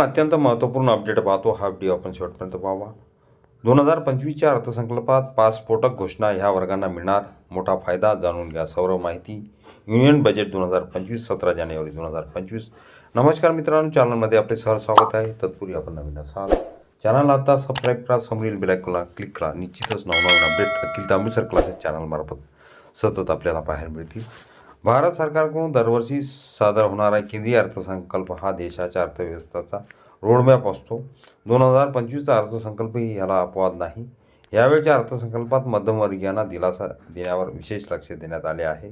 अत्यंत महत्त्वपूर्ण अपडेट पाहतो. हा व्हिडिओ आपण शेवटपर्यंत पाहावा. दोन हजार पंचवीसच्या अर्थसंकल्पात पाच स्फोटक घोषणा ह्या वर्गांना मिळणार. मोठा फायदा जाणून घ्या सर्व माहिती. युनियन बजेट दोन हजार पंचवीस सतरा जानेवारी दोन हजार पंचवीस. नमस्कार मित्रांनो चॅनलमध्ये आपले सहर स्वागत आहे. तत्पूर्वी आपण नवीन असाल चॅनल आता सबस्क्राईब करा समोरील बेलायकोला क्लिक करा. निश्चितच नवनवीन अपडेट अखिल तांबेसर क्लासेस चॅनलमार्फत सतत आपल्याला पाहायला मिळतील. भारत सरकारकडून दरवर्षी सादर होणारा केंद्रीय अर्थसंकल्प हा देशाच्या अर्थव्यवस्थेचा रोडमॅप असतो. दोन हजार पंचवीसचा अर्थसंकल्पही ह्याला अपवाद नाही. यावेळच्या अर्थसंकल्पात मध्यमवर्गीयांना दिलासा देण्यावर विशेष लक्ष देण्यात आले आहे.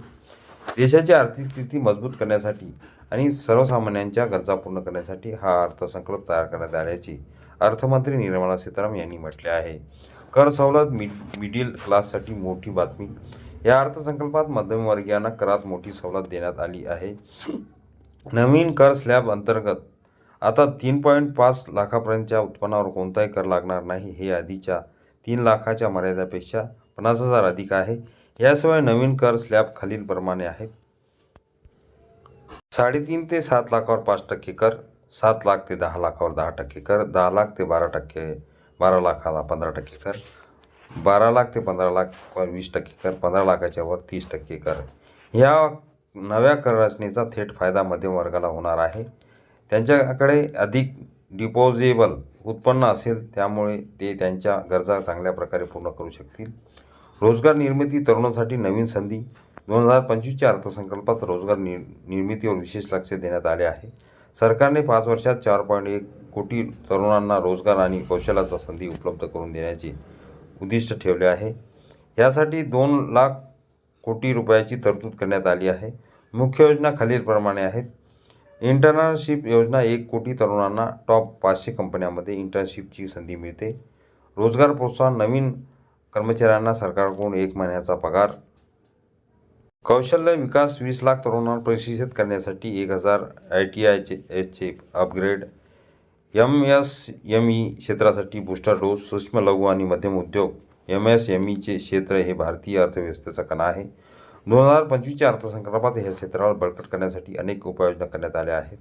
देशाची आर्थिक स्थिती मजबूत करण्यासाठी आणि सर्वसामान्यांच्या गरजा पूर्ण करण्यासाठी हा अर्थसंकल्प तयार करण्यात आल्याचे अर्थमंत्री निर्मला सीतारामन यांनी म्हटले आहे. कर सवलत मिड मिडिल क्लाससाठी मोठी बातमी. या अर्थसंकल्पात मध्यमवर्गीयांना करात मोठी सवलत देण्यात आली आहे. नवीन कर स्लॅब अंतर्गत आता तीन पॉईंट पाच लाखापर्यंतच्या उत्पन्नावर कोणताही कर लागणार नाही हे आधीच्या तीन लाखाच्या मर्यादेपेक्षा पन्नास हजार अधिक आहे. याशिवाय नवीन कर स्लॅब खालीलप्रमाणे आहेत. साडेतीन ते सात लाखावर पाच टक्के कर सात लाख ते दहा लाखावर दहा टक्के कर दहा लाख ते बारा टक्के बारा लाखाला पंधरा टक्के कर. बारा लाख ते पंधरा लाख वीस टक्के कर पंधरा लाखाच्या वर तीस टक्के कर. ह्या नव्या कर रचनेचा थेट फायदा मध्यम वर्गाला होणार आहे. त्यांच्याकडे अधिक डिपॉझेबल उत्पन्न असेल त्यामुळे ते त्यांच्या गरजा चांगल्या प्रकारे पूर्ण करू शकतील. रोजगार निर्मिती तरुणांसाठी नवीन संधी. दोन हजार पंचवीसच्या अर्थसंकल्पात रोजगार नि निर्मितीवर विशेष लक्ष देण्यात आले आहे. सरकारने पाच वर्षात चार पॉईंट एक कोटी तरुणांना रोजगार आणि कौशल्याचा संधी उपलब्ध करून देण्याची उद्दिष्ट ठेवले आहे. यासाठी दोन लाख कोटी रुपयाची तरतूद करण्यात आली आहे. मुख्य योजना खालीलप्रमाणे आहेत. इंटर्नशिप योजना एक कोटी तरुणांना टॉप पाचशे कंपन्यांमध्ये इंटर्नशिपची संधी मिळते. रोजगार प्रोत्साहन नवीन कर्मचाऱ्यांना सरकारकडून एक महिन्याचा पगार. कौशल्य विकास वीस लाख तरुणांना प्रशिक्षित करण्यासाठी एक हजार आय टी आयचे एचचे upgrade. M S M E क्षेत्रासाठी बूस्टर डोस सूक्ष्म लघु आणि मध्यम उद्योग. एम एस एम ईचे क्षेत्र हे भारतीय अर्थव्यवस्थेचा कणा आहे. दोन हजार पंचवीसच्या अर्थसंकल्पात ह्या क्षेत्राला बळकट करण्यासाठी अनेक उपाययोजना करण्यात आल्या आहेत.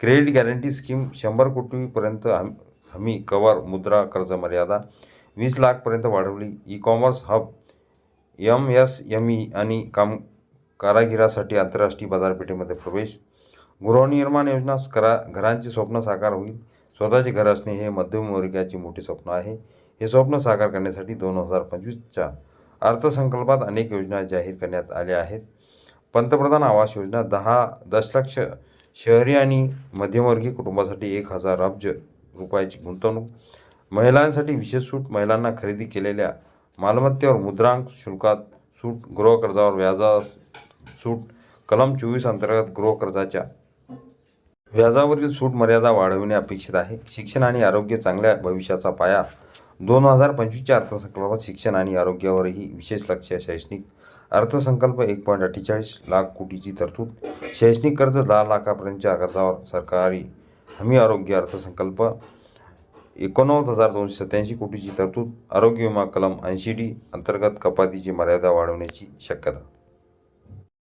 क्रेडिट गॅरंटी स्कीम शंभर कोटीपर्यंत हम हमी कवर मुद्रा कर्ज मर्यादा वीस लाखपर्यंत वाढवली. E commerce hub M S M E आणि काम कारागिरासाठी आंतरराष्ट्रीय बाजारपेठेमध्ये प्रवेश गृहनिर्माण योजना करा घरांचे स्वप्न साकार होईल. स्वतःचे घर असणे हे मध्यमवर्गीयाचे मोठे स्वप्न आहे. हे स्वप्न साकार करण्यासाठी दोन हजार पंचवीसच्या अर्थसंकल्पात अनेक योजना जाहीर करण्यात आल्या आहेत. पंतप्रधान आवास योजना दहा दशलक्ष शहरी आणि मध्यमवर्गीय कुटुंबासाठी एक हजार अब्ज रुपयाची गुंतवणूक. महिलांसाठी विशेष सूट महिलांना खरेदी केलेल्या मालमत्तेवर मुद्रांक शुल्कात सूट गृहकर्जावर व्याजा सूट कलम चोवीस अंतर्गत गृहकर्जाच्या व्याजावरील सूट मर्यादा वाढविणे अपेक्षित आहे. शिक्षण आणि आरोग्य चांगल्या भविष्याचा पाया. दोन हजार पंचवीसच्या अर्थसंकल्पात शिक्षण आणि आरोग्यावरही विशेष लक्ष शैक्षणिक अर्थसंकल्प एक पॉईंट अठ्ठेचाळीस लाख कोटीची तरतूद. शैक्षणिक कर्ज दहा लाखापर्यंतच्या कर्जावर सरकारी हमी आरोग्य अर्थसंकल्प एकोणनव्वद हजार दोनशे सत्याऐंशी कोटीची तरतूद. आरोग्य विमा कलम ऐंशी डी अंतर्गत कपातीची मर्यादा वाढवण्याची शक्यता.